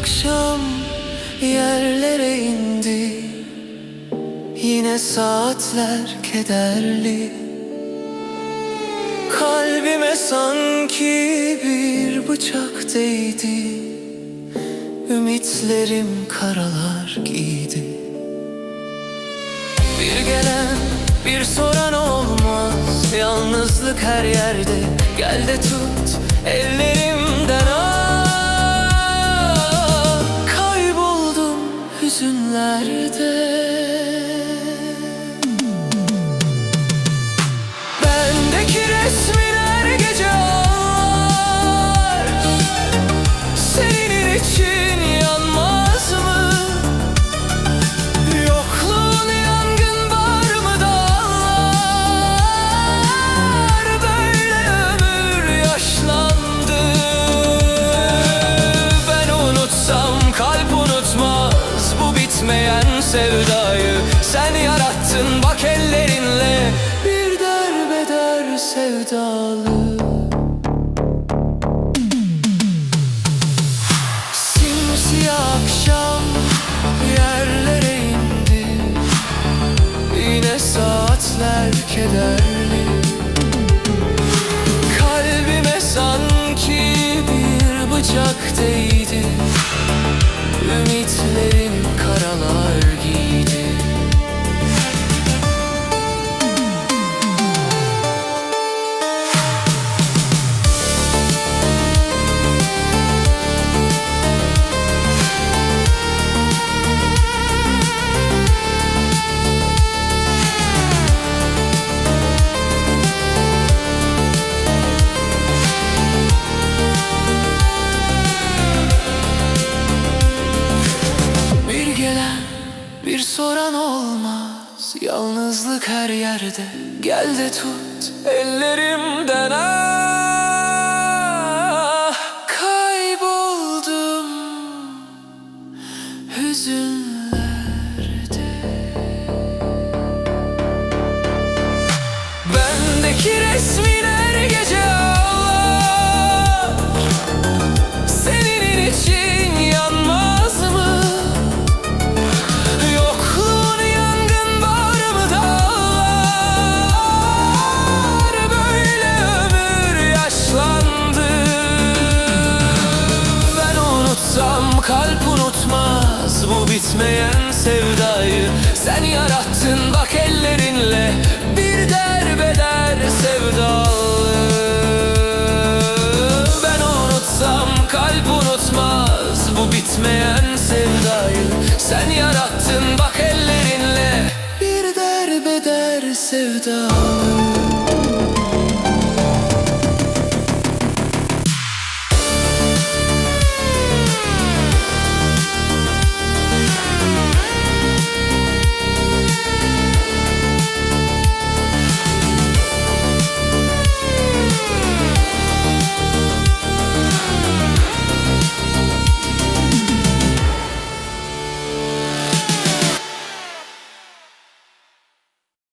akşam yerlere indi. Yine saatler kederli. Kalbime sanki bir bıçak değdi. Ümitlerim karalar giydi. Bir gelen bir soran olmaz. Yalnızlık her yerde. Gel de tut ellerimden ah kalp unutmaz Bu bitmeyen sevdayı. Sen yarattın bak ellerinle Bir derbeder sevdalı bir soran olmaz Yalnızlık her yerde. Gel de tut ellerimden ah kalp unutmaz Bu bitmeyen sevdayı. Sen yarattın bak ellerinle. Bir derbeder sevdalı. Ben unutsam kalp unutmaz Bu bitmeyen sevdayı. Sen yarattın bak ellerinle. Bir derbeder sevdalı